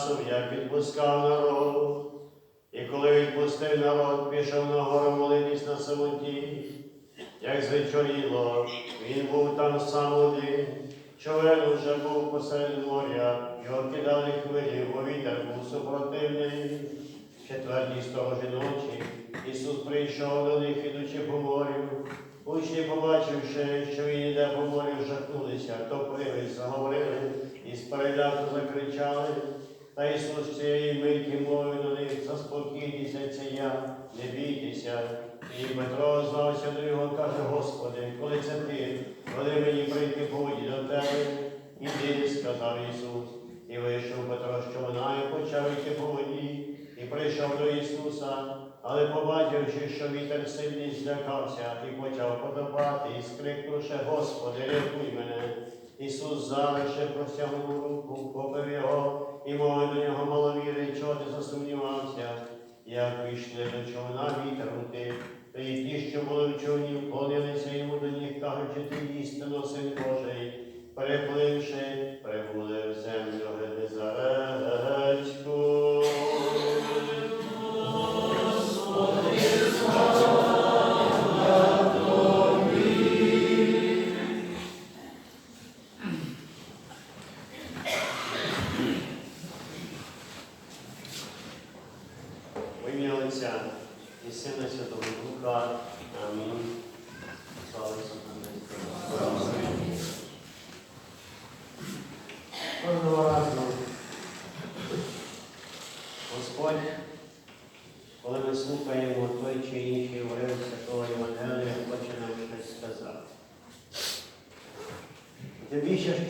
часом, як відпускав народ. І коли відпустив народ, пішов на гору молитись на самоті. Як звечоріло, він був там сам один. Човен уже був посеред моря, його кидали хвилі, бо вітер був супротивний. Четвертій сторожі ночі Ісус прийшов до них, ідучи по морю. Учні, побачивши, що він іде по морю, жахнулися, топились, заговорили і з закричали. Та Ісус цієї миті мовив до них, заспокійтеся, це я, не бійтеся. І Петро звався до нього, каже, Господи, коли це ти, коли мені прийти воді до тебе, іди, сказав Ісус. І вийшов Петро з човна і почав йти по воді, і прийшов до Ісуса, але побачивши, що вітер сильний, злякався і почав потопати, і скрикнувши, Господи, рятуй мене. Ісус залише простягнув руку,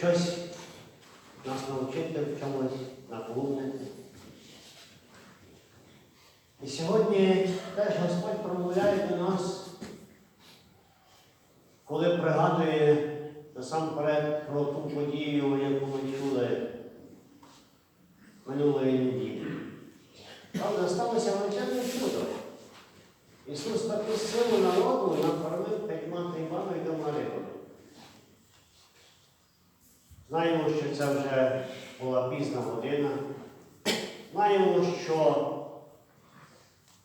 щось нас навчити в чомусь наповнити. І сьогодні теж Господь промовляє до нас, коли пригадує насамперед про ту подію, яку ми чули минулої неділі. Правда, сталося величезне чудо. Ісус таку силу народу накормив п'ятьма і двома рибами. Знаємо, що це вже була пізна година. Знаємо, що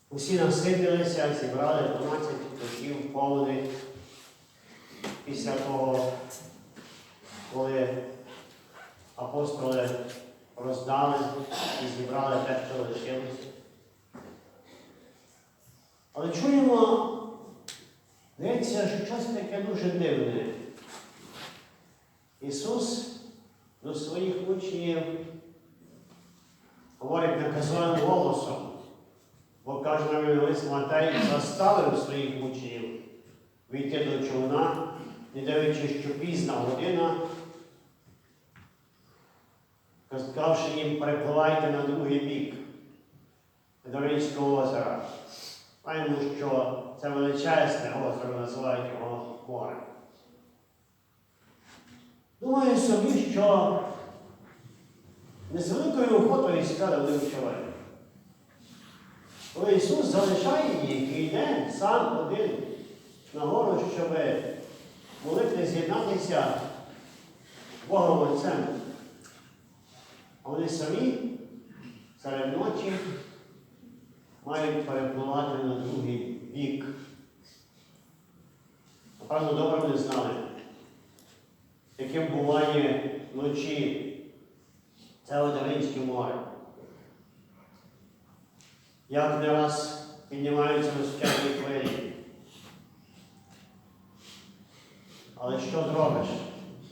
Усі насиділися, зібрали 12 кошів повних після того, коли апостоли роздали і зібрали те, що лишилося. Але чуємо, здається, що щось таке дуже дивне. Ісус до своїх учнів говорить наказовим голосом. Бо каже Євангелист Матей, заставив своїх учнів війти до човна, не дивлячись, що пізна година, сказавши їм, перепливайте на другий бік до Ринського озера. Знаємо, що це величезне озеро, називають його море. Думаю собі, що не з великою охотою в човен. Коли Ісус залишає їх і йде сам один на гору, щоб молити з'єднатися Богом Отцем. А вони самі серед ночі мають перепливати на другий бік. Напевно, добре не знали, яким буває вночі це Одеринське море як не раз піднімаються височезні хвилі. Але що зробиш?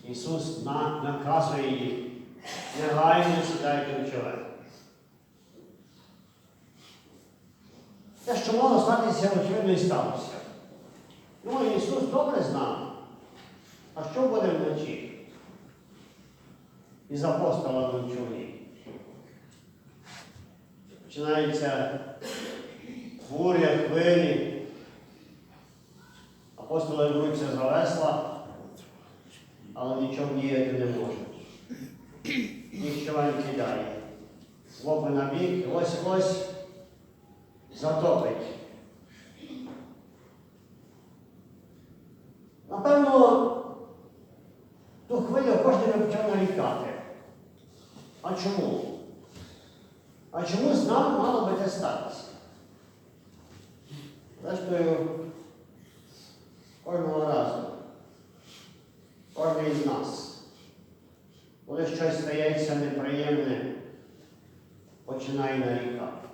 Ісус на- наказує їх. Негайно сідайте в човен. Те, що мало статися, очевидно, і сталося. Ну, Ісус добре знав, а що буде вночі? Із апостолами в човні. Починається буря, хвилі. Апостоли беруться за весла, але нічого діяти не можуть. Їх човен кидає. Лопи на бік, ось ось затопить. Напевно, ту хвилю кожен почав нарікати. А чому? А чому з нами мало би це статися? Зрештою, кожного разу, кожен із нас, коли щось стається неприємне, починає нарікати.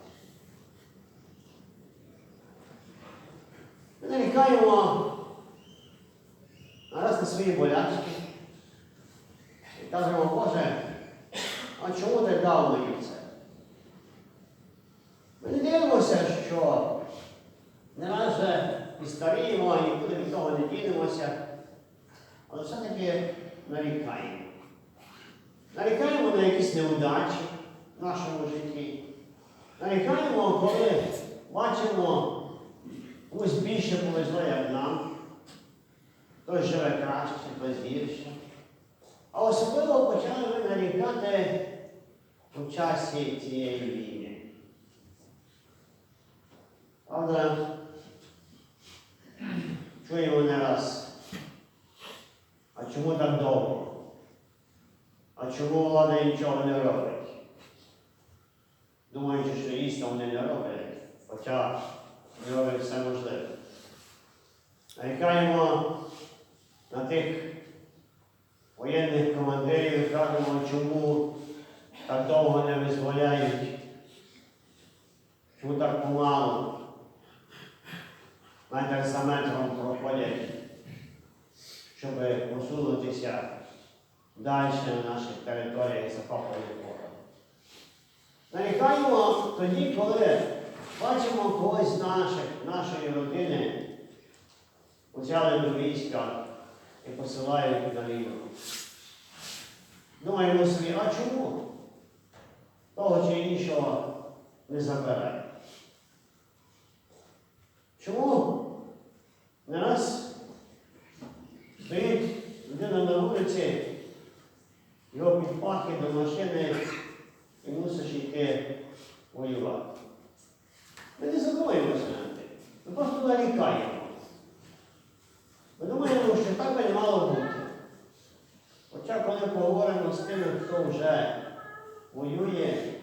Ми нарікаємо нараз на свої болячки кажемо, Боже, а чому ти дав мені це? Ми не дивимося, що не раз вже і старіємо, і нікуди від того не дінемося, але все-таки нарікаємо. Нарікаємо на якісь неудачі в нашому житті. Нарікаємо, коли бачимо комусь більше повезло, як нам. Хтось живе краще, хтось гірше. А особливо почали ми нарікати у часі цієї війни. Правда, чуємо не раз. А чому так довго? А чому влада нічого не робить? Думаючи, що дійсно вони не роблять, хоча вони роблять все можливе. Нарікаємо на тих воєнних командирів і кажемо, чому так довго не визволяють, чому так помалу, метр за метром проходять, щоб посунутися далі на наших територіях і захоплювати ворога. Нарікаємо тоді, коли бачимо когось з наших, нашої родини, взяли до війська і посилають на війну. Думаємо собі, а чому? Того чи іншого не забирають. Чому не раз стоїть людина на вулиці, його підпахи до машини і мусиш йти воювати? Ми не. Ми просто нарікаємо. Ми думаємо, що так би не мало бути. Хоча коли поговоримо з тими, хто вже воює,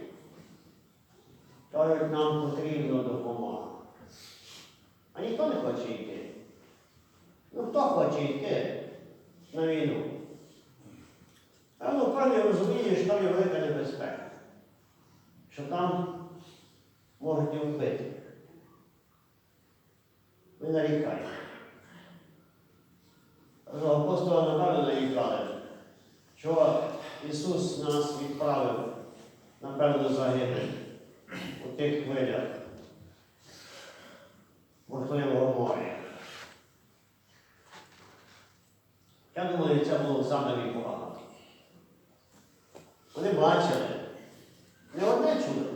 кажуть, нам потрібна допомога. А ніхто не хоче йти. Ну хто хоче йти на війну? Певно, кожен розуміє, що там є велика небезпека, що там можуть і вбити. Ну, Апостоли напевно нарікали, що Ісус нас відправив, напевно, загибель у тих хвилях бурхливого моря. Я думаю, це було саме непогано. Вони бачили, не одне чудо,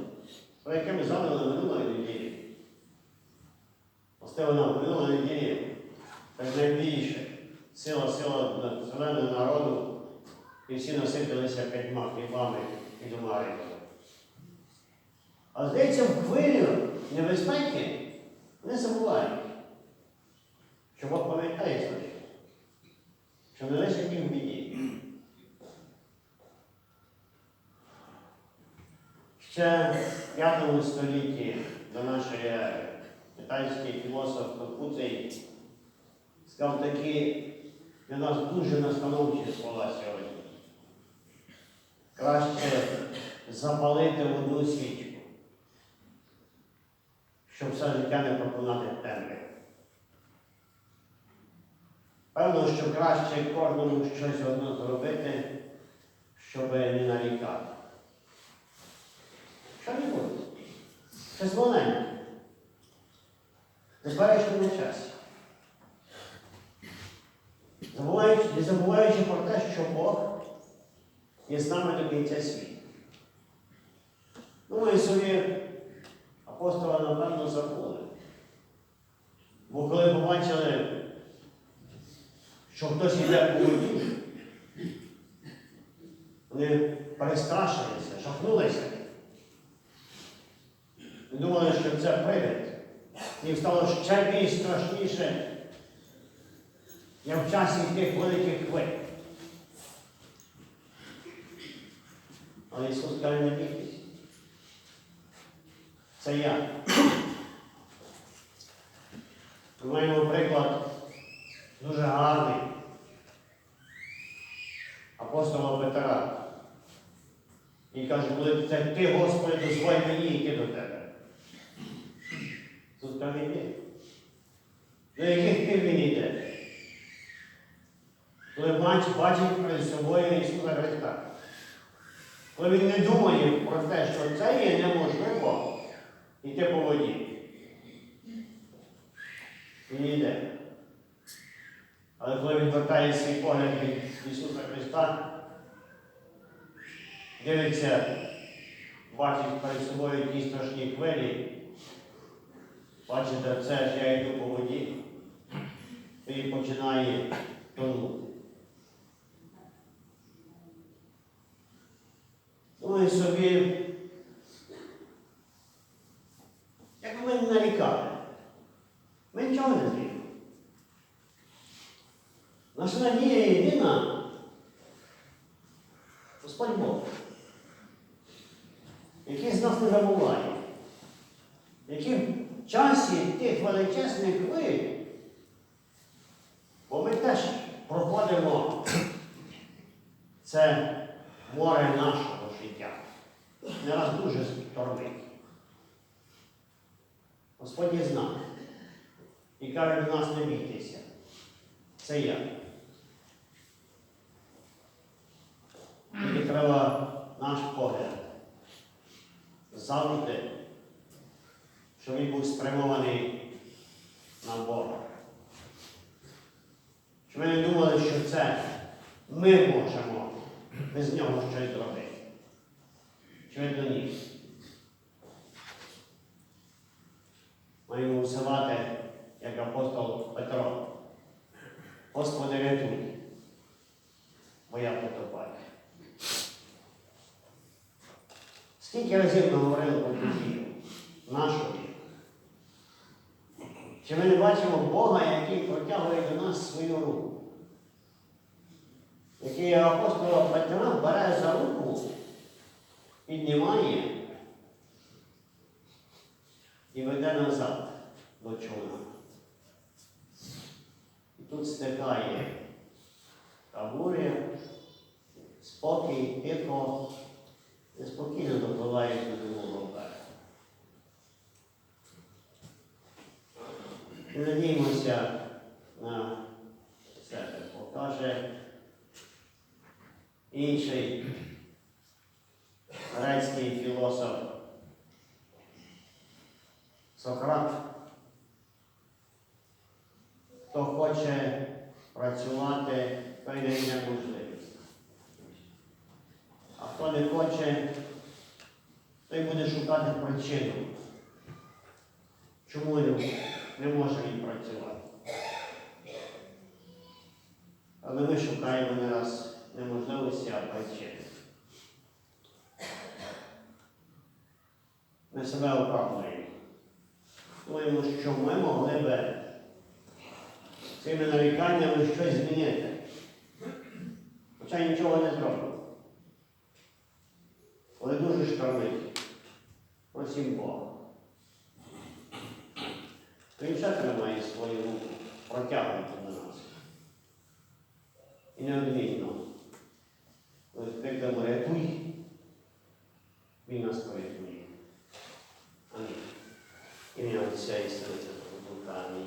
про яке ми неділі. Власне, на минулої неділі так найбільше сила, сила зеленого народу, і всі наситилися п'ятьма хлібами і думариками. А здається, в хвилю небезпеки не забувають, що Бог пам'ятає завжди, що не лише їм в біді. Ще в 5 столітті до нашої ери китайський філософ Конфуцій сказав такі для нас дуже настановчі слова сьогодні. Краще запалити одну свічку, щоб все життя не пропонати темряві. Певно, що краще кожному щось одно зробити, щоб не нарікати. Що не буде? Щось маленьке. Теперішньому часі. Забуваючи, не забуваючи про те, що Бог є з нами до кінця світу. Думаю собі, апостола, напевно, забули. Бо коли побачили, що хтось йде по воді, вони перестрашилися, жахнулися. І думали, що це привид. Їм стало ще більш страшніше, як в часі тих великих хвиль. Але Ісус каже, не бійтесь. Це я. Ми маємо приклад дуже гарний апостола Петра. І каже, коли це ти, Господи, дозволь мені йти до тебе. Ісус каже. До яких ти він йде? Коли бачить перед собою Ісуса Христа. Коли він не думає про те, що це є неможливо йти по воді. Він йде. Але коли він вертає свій погляд від Ісуса Христа, дивиться, бачить перед собою ті страшні хвилі, бачите, це ж я йду по воді, і починає тонути. Ну і собі, як ми нарікали, ми нічого не зробимо. Наша надія єдина, Господь Бог, який з нас не забуває, який часі тих величезних хвиль, бо ми теж проходимо це море нашого життя. Не раз дуже штормить. Господь є з нами. І каже до нас не бійтеся. Це я. Тільки треба наш погляд завжди, щоб він був спрямований на Бога. Щоб ми не думали, що це ми можемо без нього щось зробити. Що він доніс. Маємо усивати, як апостол Петро. Господи, рятуй, бо я потопаю. Скільки разів ми говорили про подію нашу? Чи ми не бачимо Бога, який протягує до нас свою руку? Який апостола Петра бере за руку, піднімає і веде назад до човна. І тут стихає та буря, спокій, тихо, і спокійно допливає до другого І надіємося на себе. Покаже інший грецький філософ Сократ. Хто хоче працювати, той йде можливість. А хто не хоче, той буде шукати причину. Чому не, не може він працювати? Але ми шукаємо не раз неможливості, а причини. Ми себе оправдуємо. Думаємо, що ми могли би цими наріканнями щось змінити. Хоча нічого не зробимо. Але дуже штормить. Просім Бога. Кримчатина має свою руку протягнуту до нас. І неодмінно. Коли рятуй, він нас порятує. Амінь. Ім'я Отця і Сина Святого Духа. Амінь.